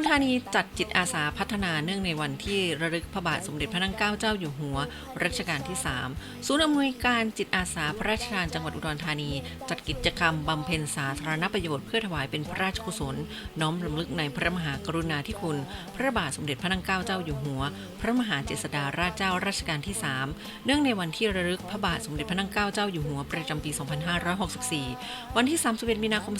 รธานีจัดจิตอาสาพัฒนาเนื่องในวันที่ระลึกพระบาทสมเด็จพระนั่งเกล้าเจ้าอยู่หัวรัชกาลที่ 3 ศูนย์อำนวยการจิตอาสาพระราชทานจังหวัดอุดรธานี จัดกิจกรรมบำเพ็ญสาธารณประโยชน์เพื่อถวายเป็นพระราชกุศล น้อมรำลึกในพระมหากรุณาธิคุณ พระบาทสมเด็จพระนั่งเกล้าเจ้าอยู่หัว พระมหาเจษฎาราชเจ้ารัชกาลที่ 3 เนื่องในวันที่ระลึกพระบาทสมเด็จพระนั่งเกล้าเจ้าอยู่หัวประจำปี 2564 วันที่ 31 มีนาคม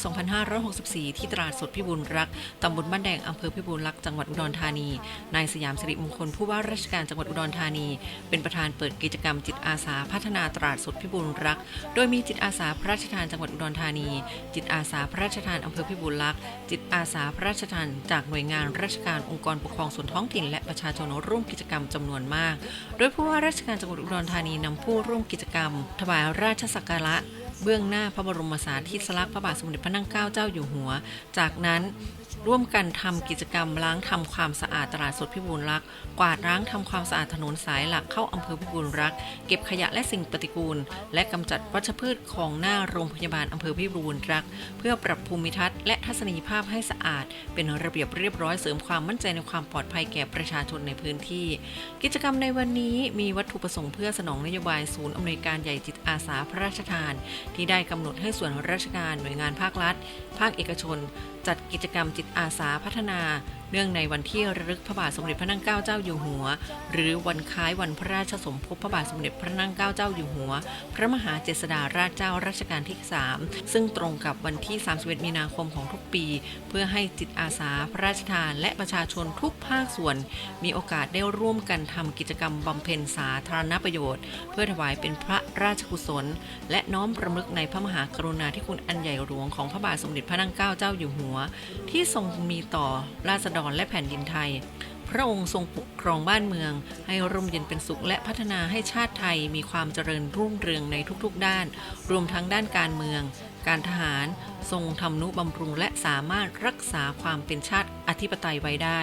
2564 ที่ตลาดสดพิบูลรักตำบลบ้านแดงอำเภอพิบูลรักษ์จังหวัดอุดรธานี นายสยามสิริมงคลผู้ว่าราชการจังหวัดอุดรธานี เป็นประธานเปิดกิจกรรมจิตอาสาพัฒนาตลาดสดพิบูลรักษ์โดยมีจิตอาสาพระราชทานจังหวัดอุดรธานี จิตอาสาพระราชทานอำเภอพิบูลรักษ์จิตอาสาพระราชทานจากหน่วยงานราชการองค์กรปกครองส่วนท้องถิ่นและประชาชนร่วมกิจกรรมจำนวนมาก โดยผู้ว่าราชการจังหวัดอุดรธานีนำผู้ร่วมกิจกรรมถวายราชสักการะ เบื้องหน้าพระบรมสารีริสลักษณ์พระบาทสมเด็จพระนั่งเกล้าเจ้าอยู่หัว จากนั้นร่วมกันทำกิจกรรมล้างทำความสะอาดตลาดสดพิบูลรัก กวาดล้างทำความสะอาดถนนสายหลักเข้าอำเภอพิบูลรัก เก็บขยะและสิ่งปฏิกูล และกำจัดวัชพืชของหน้าโรงพยาบาลอำเภอพิบูลรัก เพื่อปรับภูมิทัศน์และทัศนียภาพให้สะอาด เป็นระเบียบเรียบร้อยเสริมความมั่นใจในความปลอดภัยแก่ประชาชนในพื้นที่ กิจกรรมในวันนี้มีวัตถุประสงค์เพื่อสนองนโยบายศูนย์อำนวยการใหญ่จิตอาสาพระราชทานที่ได้กำหนดให้ส่วนราชการหน่วยงานภาครัฐ ภาคเอกชน จัดกิจกรรมจิตอาสาพัฒนา เนื่องในวันที่ระลึกพระบาทสมเด็จพระนั่งเกล้าเจ้าอยู่หัว หรือวันคล้ายวันพระราชสมภพพระบาทสมเด็จพระนั่งเกล้าเจ้าอยู่หัว พระมหาเจษฎาราชเจ้ารัชกาลที่ 3 ซึ่งตรงกับวันที่ 31 มีนาคมของทุกปี เพื่อให้จิตอาสาพระราชทาน และประชาชนทุกภาคส่วน มีโอกาสได้ร่วมกันทำกิจกรรมบำเพ็ญสาธารณประโยชน์ เพื่อถวายเป็นพระราชกุศล และน้อมรำลึกในพระมหากรุณาธิคุณอันใหญ่หลวงของพระบาทสมเด็จพระนั่งเกล้าเจ้าอยู่หัว ที่ทรงมีต่อราษฎรและแผ่นดินไทย พระองค์ทรงปกครองบ้านเมือง ให้ร่มเย็นเป็นสุขและพัฒนาให้ชาติไทยมีความเจริญรุ่งเรืองในทุกๆด้าน รวมทั้งด้านการเมือง การทหาร ทรงทำนุบำรุงและสามารถรักษาความเป็นชาติ อธิปไตยไว้ได้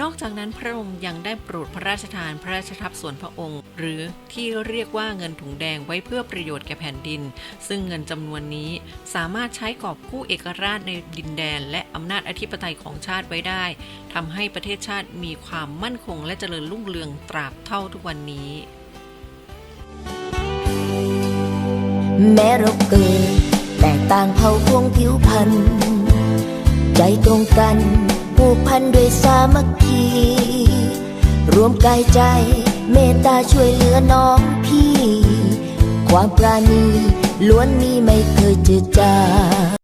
นอกจากนั้นพระองค์ยังได้โปรดพระราชทานพระราชทรัพย์ส่วนพระองค์ หรือที่เรียกว่าเงินถุงแดงไว้เพื่อประโยชน์แก่แผ่นดิน ซึ่งเงินจำนวนนี้สามารถใช้กอบกู้เอกราชในดินแดน และอำนาจอธิปไตยของชาติไว้ได้ทำให้ประเทศชาติมีความมั่นคงและเจริญรุ่งเรืองตราบเท่าทุกวันนี้ แม้เราเกิดแตกต่างเผ่าพวงผิวพันธุ์ใจตรงกัน ผูกพันด้วยสามัคคี รวมกายใจเมตตาช่วยเหลือน้องพี่ ความปราณีล้วนมีไม่เคยเจือจาง